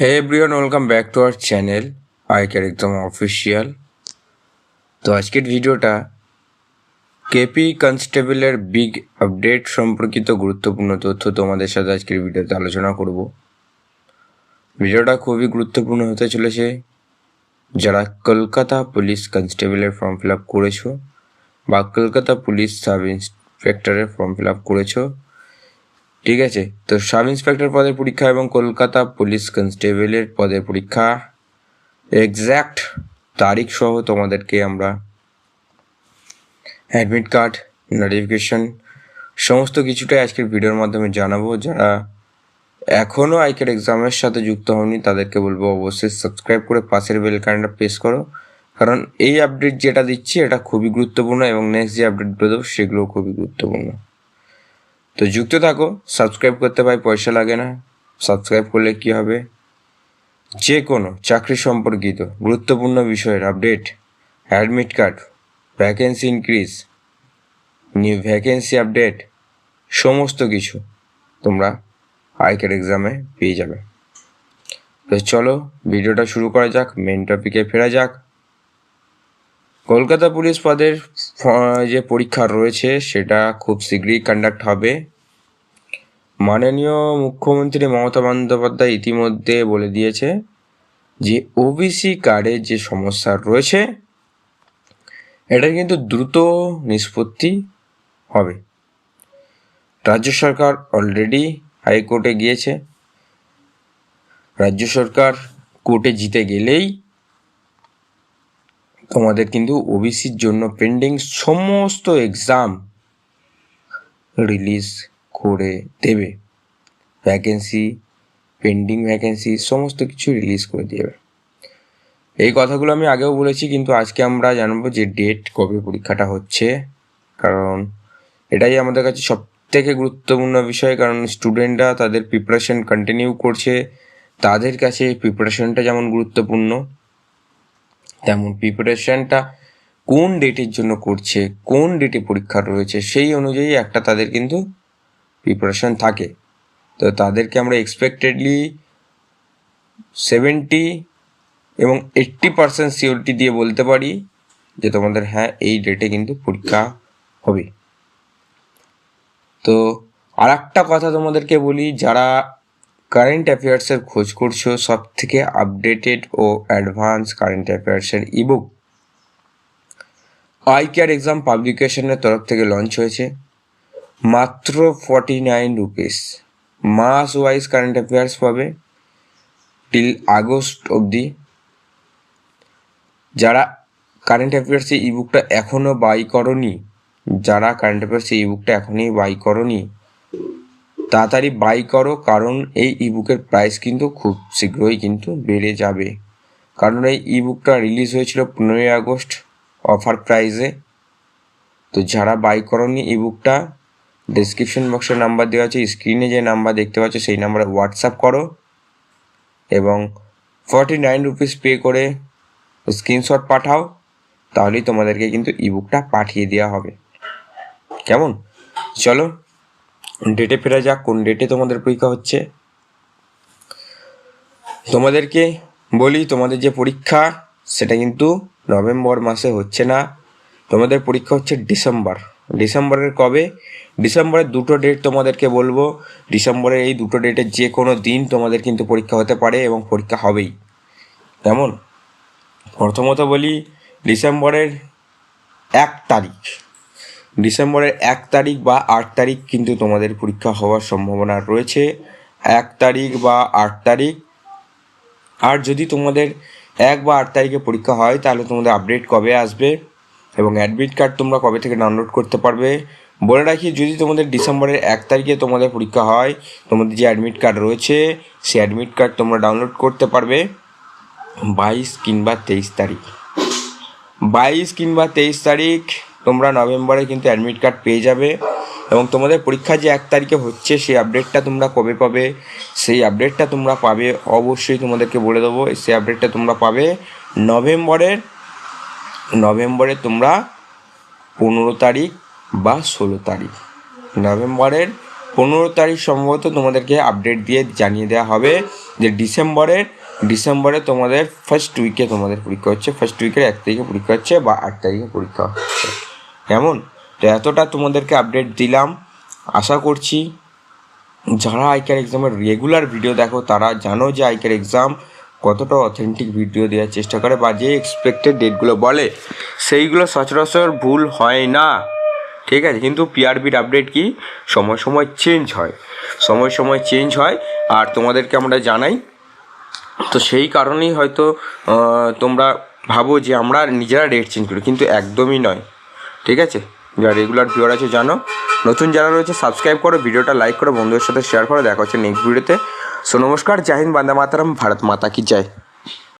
Hey everyone welcome back to our channel I care একদম official তো আজকের ভিডিওটা কেপি কনস্টেবলের বিগ আপডেট সম্পর্কিত গুরুত্বপূর্ণ তথ্য তোমাদের সাথে আজকের ভিডিওতে আলোচনা করব। ভিডিওটা খুবই গুরুত্বপূর্ণ হতে চলেছে। যারা কলকাতা পুলিশ কনস্টেবলের ফর্ম ফিল আপ করেছ বা কলকাতা পুলিশ সাব ইন্সপেক্টরের ফর্ম ফিল আপ করেছ ঠিক আছে, তো সাব ইন্সপেক্টর পদের পরীক্ষা এবং কলকাতা পুলিশ কনস্টেবলের পদের পরীক্ষা। এক্স্যাক্ট তারিখ সহ তোমাদেরকে আমরা অ্যাডমিট কার্ড নোটিফিকেশন সমস্ত কিছুটাই আজকের ভিডিওর মাধ্যমে জানাব। যারা এখনও আইকের এক্সামের সাথে যুক্ত হয়নি তাদেরকে বলব অবশ্যই সাবস্ক্রাইব করে পাশের বেল কারণটা প্রেস করো। কারণ এই আপডেট যেটা দিচ্ছি, এটা খুবই গুরুত্বপূর্ণ এবং নেক্সট যে আপডেটগুলো দেবো, সেগুলোও খুবই গুরুত্বপূর্ণ। তো যুক্ত থাকো সাবস্ক্রাইব করতে ভাই পয়সা লাগে না। সাবস্ক্রাইব করলে কি হবে? যে কোনো চাকরি সম্পর্কিত গুরুত্বপূর্ণ বিষয়ের update admit card vacancy increase new vacancy update সমস্ত কিছু তোমরা আইকার এক্সামে পেয়ে যাবে। তো চলো, ভিডিওটা শুরু করা যাক মেন টপিকে ফেরা যাক। কলকাতা পুলিশ পদের যে পরীক্ষা রয়েছে, সেটা খুব শীঘ্রই কন্ডাক্ট হবে। মাননীয় মুখ্যমন্ত্রী মমতা বন্দ্যোপাধ্যায় ইতিমধ্যে বলে দিয়েছে যে ওবিসি কার্ডে যে সমস্যা রয়েছে, এটা কিন্তু দ্রুত নিষ্পত্তি হবে। রাজ্য সরকার অলরেডি হাইকোর্টে গিয়েছে। রাজ্য সরকার কোর্টে জিতে গেলেই তোমাদের কিন্তু ওবিসির জন্য পেন্ডিং সমস্ত এক্সাম রিলিজ করে দেবে। ভ্যাকেন্সি পেন্ডিং ভ্যাকেন্সি সমস্ত কিছু রিলিজ করে দেবে। এই কথাগুলো আমি আগেও বলেছি, কিন্তু আজকে আমরা জানব যে ডেট কবে পরীক্ষাটা হচ্ছে। কারণ এটাই আমাদের কাছে সব থেকে গুরুত্বপূর্ণ বিষয়, কারণ স্টুডেন্টরা তাদের প্রিপারেশন কন্টিনিউ করছে। তাদের কাছে প্রিপারেশনটা যেমন গুরুত্বপূর্ণ, তেমন প্রিপারেশনটা কোন ডেটের জন্য করছে, কোন ডেটে পরীক্ষা রয়েছে, সেই অনুযায়ী একটা তাদের কিন্তু প্রিপারেশন থাকে। তো তাদেরকে আমরা এক্সপেক্টেডলি সেভেন্টি এবং এইট্টি পার্সেন্ট সিওরিটি দিয়ে বলতে পারি যে তোমাদের হ্যাঁ এই ডেটে কিন্তু পরীক্ষা হবে। তো আর একটা কথা তোমাদেরকে বলি, যারা কারেন্ট অ্যাফেয়ার্সের খোঁজ করছ সব থেকে আপডেটেড ও অ্যাডভান্স কারেন্ট অ্যাফেয়ার্সের ইবুক আই কেয়ার এক্সাম পাবলিকেশনের তরফ থেকে লঞ্চ হয়েছে। মাত্র ফর্টি নাইন রুপিস মাস ওয়াইজ কারেন্ট অ্যাফেয়ার্স পাবে টিল আগস্ট অবধি। যারা কারেন্ট অ্যাফেয়ার্সে ইবুকটা এখনও বাই করনি, যারা কারেন্ট অ্যাফেয়ার্সে ইবুকটা এখনই বাই করনি, তাড়াতাড়ি বাই করো, কারণ এই ইবুকের প্রাইস কিন্তু খুব শীঘ্রই কিন্তু বেড়ে যাবে। কারণ এই ইবুকটা রিলিজ হয়েছিল পনেরোই আগস্ট অফার প্রাইসে তো যারা বাই করনি ইবুকটা ডিসক্রিপশন বক্সের নাম্বার দেওয়া আছে স্ক্রিনে যে নাম্বার দেখতে পাচ্ছ সেই নাম্বারে হোয়াটসঅ্যাপ করো এবং ফর্টি নাইন রুপিস পে করে স্ক্রিনশট পাঠাও, তাহলেই তোমাদেরকে কিন্তু ইবুকটা পাঠিয়ে দেওয়া হবে। কেমন? চলো ডেটে ফেরা যাক, কোন ডেটে তোমাদের পরীক্ষা হচ্ছে। তোমাদেরকে বলি, তোমাদের যে পরীক্ষা, সেটা কিন্তু নভেম্বর মাসে হচ্ছে না। তোমাদের পরীক্ষা হচ্ছে ডিসেম্বর। ডিসেম্বরের কবে? ডিসেম্বরের দুটো ডেট তোমাদেরকে বলব। ডিসেম্বরের এই দুটো ডেটের যে কোনো দিন তোমাদের কিন্তু পরীক্ষা হতে পারে এবং পরীক্ষা হবেই। কেমন? প্রথমত বলি, ডিসেম্বরের এক তারিখ। ডিসেম্বরের এক তারিখ বা আট তারিখ কিন্তু তোমাদের পরীক্ষা হওয়ার সম্ভাবনা রয়েছে। এক তারিখ বা আট তারিখ। আর যদি তোমাদের এক বা আট তারিখে পরীক্ষা হয়, তাহলে তোমাদের আপডেট কবে আসবে? এবং অ্যাডমিট কার্ড তোমরা কবে থেকে ডাউনলোড করতে পারবে? বলে রাখি, যদি তোমাদের ডিসেম্বরের এক তারিখে তোমাদের পরীক্ষা হয়, তোমাদের যে অ্যাডমিট কার্ড রয়েছে সেই অ্যাডমিট কার্ড তোমরা ডাউনলোড করতে পারবে বাইশ কিংবা তেইশ তারিখ। বাইশ কিংবা তেইশ তারিখ তোমরা নভেম্বরে কিন্তু অ্যাডমিট কার্ড পেয়ে যাবে এবং তোমাদের পরীক্ষা যে এক তারিখে হচ্ছে, সেই আপডেটটা তোমরা কবে পাবে? সেই আপডেটটা তোমরা পাবে, অবশ্যই তোমাদেরকে বলে দেবো, সেই আপডেটটা তোমরা পাবে নভেম্বরের নভেম্বরে তোমরা পনেরো তারিখ বা ষোলো তারিখ। নভেম্বরের পনেরো তারিখ সম্ভবত তোমাদেরকে আপডেট দিয়ে জানিয়ে দেওয়া হবে যে ডিসেম্বরের, ডিসেম্বরে তোমাদের ফার্স্ট উইকে তোমাদের পরীক্ষা হচ্ছে। ফার্স্ট উইকের এক তারিখে পরীক্ষা হচ্ছে বা আট তারিখে পরীক্ষা হচ্ছে। কেমন? তো এতটা তোমাদেরকে আপডেট দিলাম। আশা করছি যারা আইকার এক্সামের রেগুলার ভিডিও দেখো, তারা জানো যে আইকার এক্সাম কতটা অথেন্টিক ভিডিও দেওয়ার চেষ্টা করে বা যে এক্সপেক্টেড ডেটগুলো বলে, সেইগুলো সচরাচর ভুল হয় না। ঠিক আছে? কিন্তু পিআরবির আপডেট কি? সময় সময় চেঞ্জ হয়। সময় সময় চেঞ্জ হয়। আর তোমাদেরকে আমরা জানাই, তো সেই কারণেই হয়তো তোমরা ভাবো যে আমরা নিজেরা ডেট চেঞ্জ করি, কিন্তু একদমই নয়। ঠিক আছে? যারা রেগুলার ভিউয়ার আছে জানো। নতুন যারা রয়েছে সাবস্ক্রাইব করো, ভিডিওটা লাইক করো, বন্ধুদের সাথে শেয়ার করো। দেখা হচ্ছে নেক্সট ভিডিওতে সো নমস্কার জাহিন বান্দা মাতারাম ভারত মাতা কি জয়।